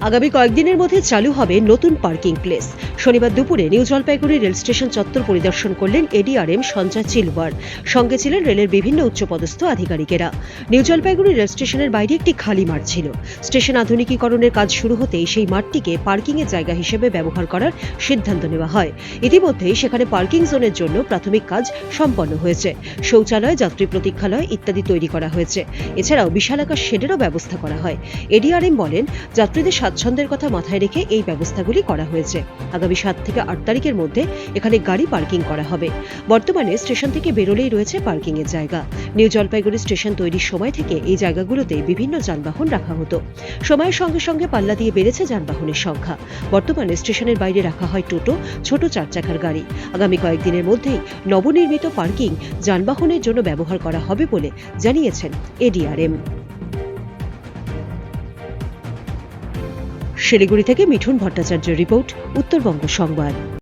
আগামী কয়েকদিনের মধ্যে চালু হবে নতুন পার্কিং প্লেস। শনিবার দুপুরে নিউ জলপাইগুড়ি রেল স্টেশন চত্বর পরিদর্শন করলেন এডিআরএম সঞ্জয় চিলওয়ার। সঙ্গে ছিলেন রেলের বিভিন্ন উচ্চপদস্থ আধিকারিকেরা। নিউ জলপাইগুড়ি রেল স্টেশনের বাইরে একটি খালি মাঠ ছিল। স্টেশন আধুনিকীকরণের কাজ শুরু হতেই সেই মাঠটিকে পার্কিং এর জায়গা হিসেবে ব্যবহার করার সিদ্ধান্ত নেওয়া হয়। ইতিমধ্যেই সেখানে পার্কিং জোনের জন্য প্রাথমিক কাজ সম্পন্ন হয়েছে। শৌচালয়, যাত্রী প্রতীক্ষালয় ইত্যাদি তৈরি করা হয়েছে। এছাড়াও বিশালাকার শেডেরও ব্যবস্থা করা হয়। এডিআরএম বলেন যাত্রীদের স্বাচ্ছন্দ্যের কথা মাথায় রেখে এই ব্যবস্থাগুলি করা হয়েছে। আগামী সাত থেকে আট তারিখের মধ্যে এখানে গাড়ি পার্কিং করা হবে। বর্তমানে স্টেশন থেকে বেরোলেই রয়েছে পার্কিং এর জায়গা। নিউ জলপাইগুড়ি স্টেশন তৈরির সময় থেকে এই জায়গাগুলোতে বিভিন্ন যানবাহন রাখা হতো। সময়ের সঙ্গে সঙ্গে পাল্লা দিয়ে বেড়েছে যানবাহনের সংখ্যা। বর্তমানে স্টেশনের বাইরে রাখা হয় টোটো, ছোট চার চাকার গাড়ি। আগামী কয়েকদিনের মধ্যেই নবনির্মিত পার্কিং যানবাহনের জন্য ব্যবহার করা হবে বলে জানিয়েছেন এডিআরএম। শিলিগুড়ি থেকে মিঠুন ভট্টাচার্য রিপোর্ট উত্তরবঙ্গ সংবাদ।